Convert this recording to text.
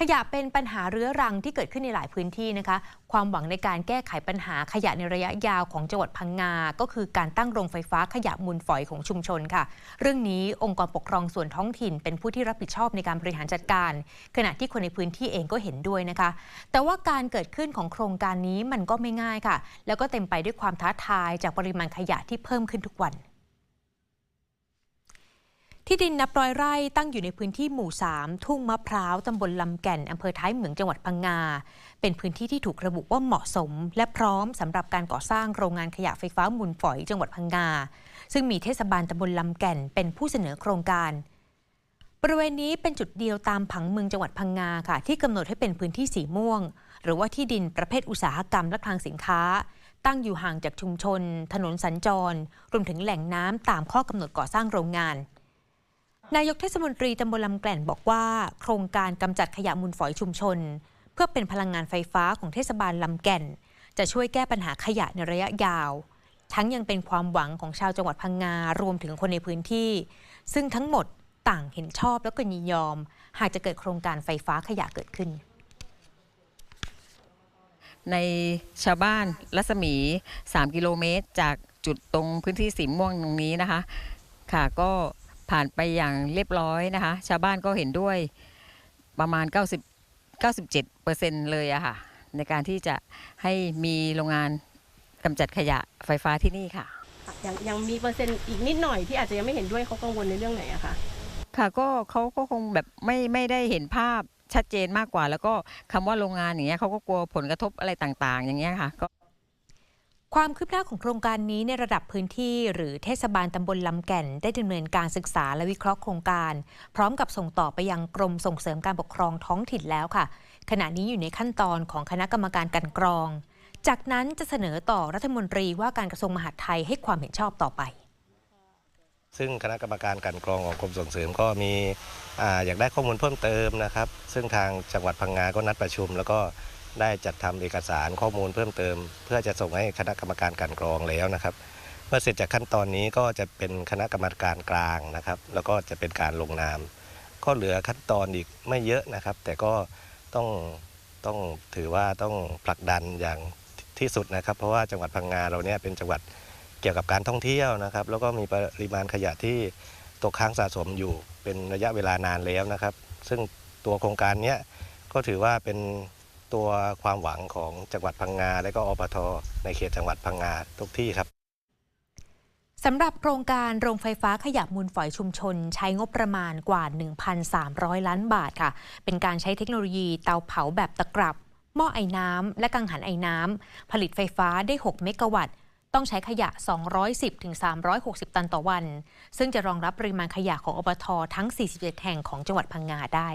ขยะเป็นปัญหาเรื้อรังที่เกิดขึ้นในหลายพื้นที่นะคะ ความหวังในการแก้ไขปัญหาขยะในระยะยาวของจังหวัดพังงา ก็คือการตั้งโรงไฟฟ้าขยะมูลฝอยของชุมชนค่ะ เรื่องนี้องค์กรปกครองส่วนท้องถิ่น เป็นผู้ที่รับผิดชอบในการบริหารจัดการ ขณะที่คนในพื้นที่เองก็เห็นด้วยนะคะ แต่ว่าการเกิดขึ้นของโครงการนี้มันก็ไม่ง่ายค่ะ แล้วก็เต็มไปด้วยความท้าทายจากปริมาณขยะที่เพิ่มขึ้นทุกวัน ที่ดินนับร้อยไร่ตั้งอยู่ในพื้นที่หมู่ 3 ทุ่งมะพร้าว ตำบลลำแก่น อำเภอท้ายเหมืองจังหวัดพังงา เป็นพื้นที่ที่ถูกระบุว่าเหมาะสม และพร้อมสำหรับการก่อสร้างโรงงานขยะไฟฟ้ามูลฝอยจังหวัดพังงา ซึ่งมีเทศบาลตำบลลำแก่น เป็นผู้เสนอโครงการ บริเวณนี้เป็นจุดเดียวตามผังเมืองจังหวัดพังงาค่ะ ที่กำหนดให้เป็นพื้นที่สีม่วง หรือว่าที่ดินประเภทอุตสาหกรรมและคลังสินค้าตั้งอยู่ห่างจากชุมชน ถนนสัญจร รวมถึงแหล่งน้ำตามข้อกำหนดก่อสร้างโรงงาน นายกเทศมนตรีตำบลลำแก่นบอกว่า โครงการกำจัดขยะมูลฝอยชุมชน เพื่อเป็นพลังงานไฟฟ้าของเทศบาลลำแก่น จะช่วยแก้ปัญหาขยะในระยะยาว ทั้งยังเป็นความหวังของชาวจังหวัดพังงารวมถึงคนในพื้นที่ ซึ่งทั้งหมดต่างเห็นชอบแล้วก็ยินยอม หากจะเกิดโครงการไฟฟ้าขยะเกิดขึ้น ในชาวบ้านรัศมี 3 กิโลเมตร จากจุดตรงพื้นที่สีม่วงตรงนี้นะคะ ค่ะก็ ผ่านไปอย่างเรียบร้อยนะคะ ชาวบ้านก็เห็นด้วยประมาณ 90 97เปอร์เซ็นต์เลยอะค่ะ ในการที่จะให้มีโรงงานกำจัดขยะไฟฟ้าที่นี่ค่ะ ยังยังมีเปอร์เซ็นต์อีกนิดหน่อยที่อาจจะยังไม่เห็นด้วยเขากังวลในเรื่องไหนอะคะค่ะก็เขาก็คงแบบไม่ไม่ได้เห็นภาพชัดเจนมากกว่า แล้วก็คำว่าโรงงานอย่างเงี้ยเขาก็กลัวผลกระทบอะไรต่าง ๆ อย่างเงี้ยค่ะก็ ความคืบหน้าของโครงการนี้ในระดับพื้นที่หรือเทศบาลตำบลลำแก่น ได้ดำเนินการศึกษาและวิเคราะห์โครงการ พร้อมกับส่งต่อไปยังกรมส่งเสริมการปกครองท้องถิ่นแล้วค่ะ ขณะนี้อยู่ในขั้นตอนของคณะกรรมการกันกรอง จากนั้นจะเสนอต่อรัฐมนตรีว่าการกระทรวงมหาดไทยให้ความเห็นชอบต่อไป ซึ่งคณะกรรมการกันกรองของกรมส่งเสริมก็มีออยากได้ข้อมูลเพิ่มเติมนะครับ ซึ่งทางจังหวัดพังงาก็นัดประชุม แล้วก็ ได้จัดทำเอกสารข้อมูลเพิ่มเติม เพื่อจะส่งให้คณะกรรมการกลันกรองแล้วนะครับ เมื่อเสร็จจากขั้นตอนนี้ก็จะเป็นคณะกรรมการกลางนะครับ แล้วก็จะเป็นการลงนาม ก็เหลือขั้นตอนอีกไม่เยอะนะครับ แต่ก็ต้องต้องถือว่าต้องผลักดันอย่างที่สุดนะครับ เพราะว่าจังหวัดพังงาเราเนี่ยเป็นจังหวัดเกี่ยวกับการท่องเที่ยวนะครับ แล้วก็มีปริมาณขยะที่ตกค้างสะสมอยู่เป็นระยะเวลานานแล้วนะครับ ซึ่งตัวโครงการนี้ก็ถือว่าเป็น ตัวความหวังของจังหวัดพังงา และก็อปทในเขตจังหวัดพังงาทุกที่ครับสำหรับโครงการโรงไฟฟ้าขยะมูลฝอยชุมชน ใช้งบประมาณกว่า 1,300 ล้านบาทค่ะ เป็นการใช้เทคโนโลยีเตาเผาแบบตะกรับ หม้อไอ้น้ำและกังหันไอ้น้ำผลิตไฟฟ้าได้ 6 เมกะวัตต์ ต้องใช้ขยะ 210-360 ตันต่อวัน ซึ่งจะรองรับปริมาณขยะของอบททั้ง 47 แห่งของจังหวัดพังงาได้